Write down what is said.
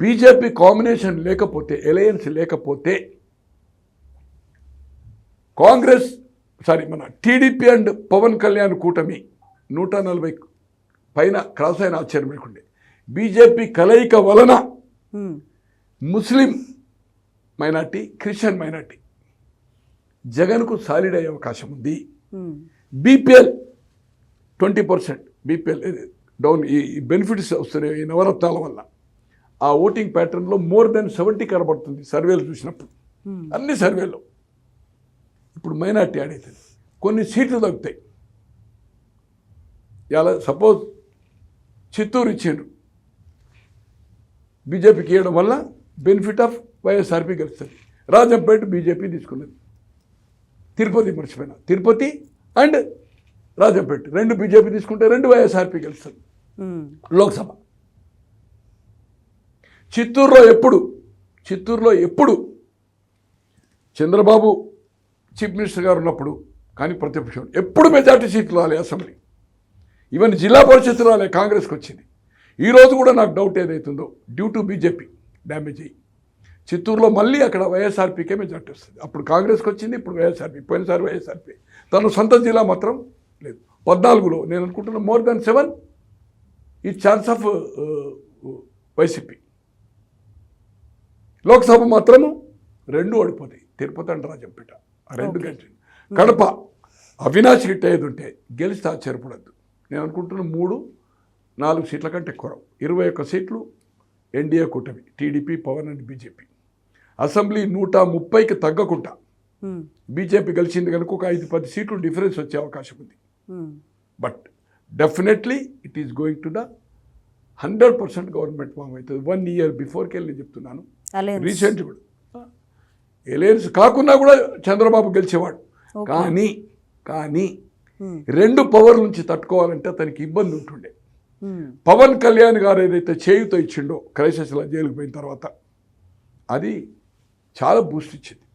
BJP combination లేకపోతే alliance లేకపోతే Congress sorry మన టీడీపీ అండ్ పవన్ కళ్యాణ్ కూటమి నూట నలభై పైన క్రాస్ అయిన ఆశ్చర్యం లేకుండే. బీజేపీ కలయిక వలన ముస్లిం మైనార్టీ క్రిస్టియన్ మైనార్టీ జగన్కు సాలిడ్ అయ్యే అవకాశం ఉంది. BPL twenty percent BPL down ఈ బెనిఫిట్స్ వస్తున్నాయి ఈ నవరత్నాల వల్ల. ఆ ఓటింగ్ ప్యాటర్న్లో మోర్ దెన్ సెవెంటీ కనబడుతుంది సర్వేలు చూసినప్పుడు. అన్ని సర్వేలు. ఇప్పుడు మైనార్టీ యాడ్ అవుతుంది కొన్ని సీట్లు తగ్గుతాయి ఇలా సపోజ్ చిత్తూరు ఇచ్చిండ్రు. బీజేపీకి ఇవ్వడం వల్ల బెనిఫిట్ ఆఫ్ వైఎస్ఆర్పీ గెలుస్తుంది. రాజంపేట బీజేపీ తీసుకున్నది. తిరుపతి మర్చిపోయినా తిరుపతి అండ్ రాజంపేట. రెండు బీజేపీ తీసుకుంటే రెండు వైఎస్ఆర్పీ గెలుస్తుంది. లోక్సభ. చిత్తూరులో ఎప్పుడు చిత్తూరులో ఎప్పుడు చంద్రబాబు చీఫ్ మినిస్టర్ గారు ఉన్నప్పుడు కానీ ప్రతిపక్షం ఎప్పుడు మెజార్టీ సీట్లు రాలే అసెంబ్లీ. ఈవెన్ జిల్లా పరిషత్ రాలే కాంగ్రెస్కి వచ్చింది. ఈరోజు కూడా నాకు డౌట్ ఏదైతుందో డ్యూ టు బీజేపీ డ్యామేజ్ అయ్యి. చిత్తూరులో మళ్ళీ అక్కడ వైఎస్ఆర్పీకే మెజార్టీ వస్తుంది. అప్పుడు కాంగ్రెస్కి వచ్చింది ఇప్పుడు వైఎస్ఆర్పీ పోయినసారి వైఎస్ఆర్పీ. తను సొంత జిల్లా మాత్రం లేదు. పద్నాలుగులో నేను అనుకుంటున్నా మోర్ దాన్ సెవెన్ ఈ ఛాన్స్ ఆఫ్ వైసీపీ. లోక్సభ మాత్రము రెండు ఓడిపోతాయి. తిరుపతి అండ్ రాజంపేట. రెండు గెలిచి కడప అవినాష్ హిట్ అయ్యేది ఉంటే గెలిస్తే ఆశ్చర్యపడద్దు. నేను అనుకుంటున్న మూడు నాలుగు సీట్ల కంటే ఎక్కువ. రావు. ఇరవై ఒక్క సీట్లు ఎన్డీఏ కూటమి TDP Pawan and BJP. Assembly నూట ముప్పైకి తగ్గకుండా బీజేపీ గెలిచింది కనుక ఒక ఐదు పది సీట్లు డిఫరెన్స్ వచ్చే అవకాశం ఉంది. But definitely it is going to the hundred percent government form అవుతుంది. వన్ ఇయర్ బిఫోర్కి వెళ్ళి నేను చెప్తున్నాను. రీసెంట్ కూడా. ఎలయన్స్ కాకుండా కూడా చంద్రబాబు గెలిచేవాడు. కానీ కానీ రెండు పవర్ నుంచి తట్టుకోవాలంటే తనకి ఇబ్బంది ఉంటుండే. పవన్ కళ్యాణ్ గారు ఏదైతే చేయుతో ఇచ్చిండో క్రైసిస్లో జైలుకు పోయిన తర్వాత అది చాలా బూస్ట్ ఇచ్చింది.